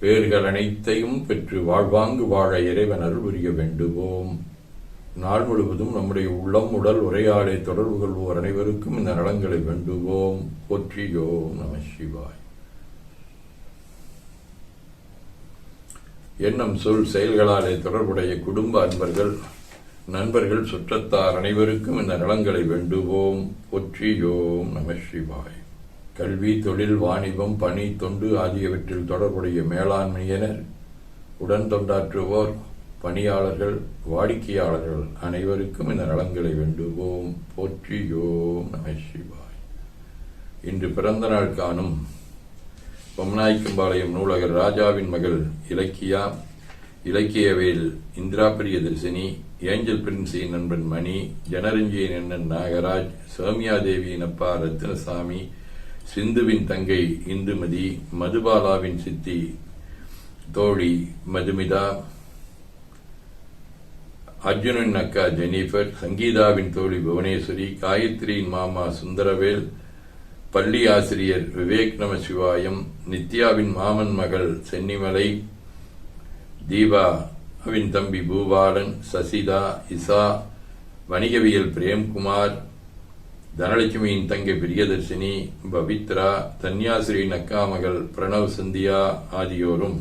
பேர்கள் அனைத்தையும் பெற்று வாழ்வாங்கு வாழ இறைவன் அருள் புரிய வேண்டுவோம். நாள் முழுவதும் நம்முடைய உள்ளம் உடல் உரையாடை தொடர்பு கொள்வோர் அனைவருக்கும் இந்த நலங்களை வேண்டுவோம். போற்றியோ நம சிவாய். எண்ணம் சொல் செயல்களாலே தொடர்புடைய குடும்ப அன்பர்கள் நண்பர்கள் சுற்றத்தார் அனைவருக்கும் இந்த நலங்களை வேண்டுவோம். போற்றியோம் நம சிவாய். கல்வி தொழில் வாணிபம் பணி தொண்டு ஆகியவற்றில் தொடர்புடைய மேலாண்மையினர் உடன் தொண்டாற்றுவோர் பணியாளர்கள் வாடிக்கையாளர்கள் அனைவருக்கும் இந்த நலன்களை வேண்டுவோம். போற்றியோம் நம சிவாய். இன்று பிறந்த நாள் காணும் பொம்நாய்க்கம்பாளையம் நூலகர் ராஜாவின் மகள் இலக்கியா இலக்கியவேல் இந்திரா பிரியதர்சினி ஏஞ்சல் பிரின்சியின் நண்பன் மணி ஜனரஞ்சியின் அண்ணன் நாகராஜ் சோமியாதேவியின் அப்பா ரத்னசாமி சிந்துவின் தங்கை இந்துமதி மதுபாலாவின் சித்தி தோழி மதுமிதா அர்ஜுனன் அக்கா ஜெனிஃபர் சங்கீதாவின் தோழி புவனேஸ்வரி காயத்ரியின் மாமா சுந்தரவேல் பள்ளி ஆசிரியர் விவேக் நம சிவாயம் நித்யாவின் மாமன் மகள் சென்னிமலை தீபா அவின் தம்பி பூபாலன் சசிதா இசா வணிகவியல் பிரேம்குமார் தனலட்சுமியின் தங்கை பிரியதர்ஷினி பவித்ரா தன்யாசிரியின் அக்கா மகள் பிரணவ் சந்தியா ஆகியோரும்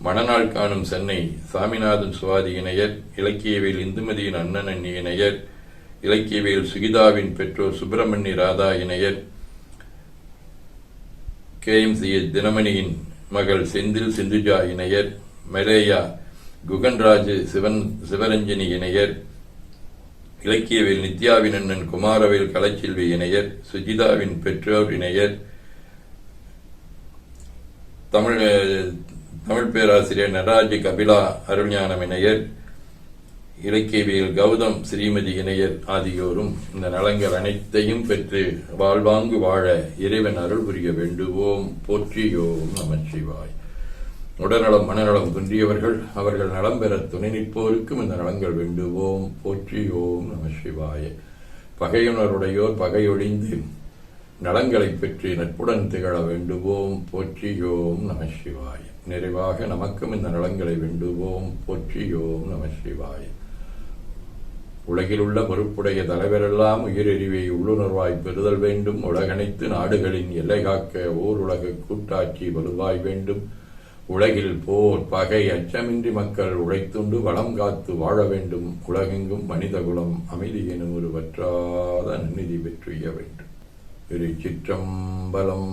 மணநாள் காணும் சென்னை சாமிநாதன் சுவாதி இணையர் இலக்கியவியல் இந்துமதியின் அண்ணன் அண்ணி இணையர் இலக்கியவியல் சுகிதாவின் பெற்றோர் சுப்பிரமணிய ராதா இணையர் கே எம் சி எஸ் தினமணியின் மகள் செந்தில் சிந்துஜா இணையர் மலேயா குகன்ராஜ் சிவன் சிவரஞ்சனி இணையர் இலக்கியவில் நித்யாவின் அண்ணன் குமாரவேல் கலைச்செல்வி இணையர் சுஜிதாவின் பெற்றோர் இணையர் தமிழ் தமிழ் பேராசிரியர் நடராஜ கபிலா அருள்ஞானம் இணையர் இலக்கியவியல் கௌதம் ஸ்ரீமதி இணையர் ஆகியோரும் இந்த நலங்கள் அனைத்தையும் பெற்று வாழ்வாங்கு வாழ இறைவன் அருள் புரிய வேண்டுவோம். போற்றியோம் நமச்சிவாய். உடல்நலம் மனநலம் குன்றியவர்கள் அவர்கள் நலம் பெற துணை நிற்போருக்கும் இந்த நலங்கள் வேண்டுவோம். போற்றியோம் நம சிவாய. பகையுணருடையோர் பகையொழிந்து நலங்களை பெற்று நட்புடன் திகழ வேண்டுவோம். போற்றியோம் நம சிவாய. நிறைவாக நமக்கும் இந்த நலங்களை வேண்டுவோம். போற்றியோம் நம சிவாய. உலகில் உள்ள பொறுப்புடைய தலைவரெல்லாம் உயிரெறிவை உள்ளுணர்வாய் பெறுதல் வேண்டும். உலகனைத்து நாடுகளின் எல்லை காக்க ஓர் உலக கூட்டாட்சி வலுவாய் வேண்டும். உலகில் போர் பகை அச்சமின்றி மக்கள் உழைத்துண்டு வளம் காத்து வாழ வேண்டும். உலகெங்கும் மனிதகுலம் அமைதி எனும் ஒரு வற்றாத நன்னிதி பெற்றுய வேண்டும். திருச்சிற்றம்பலம்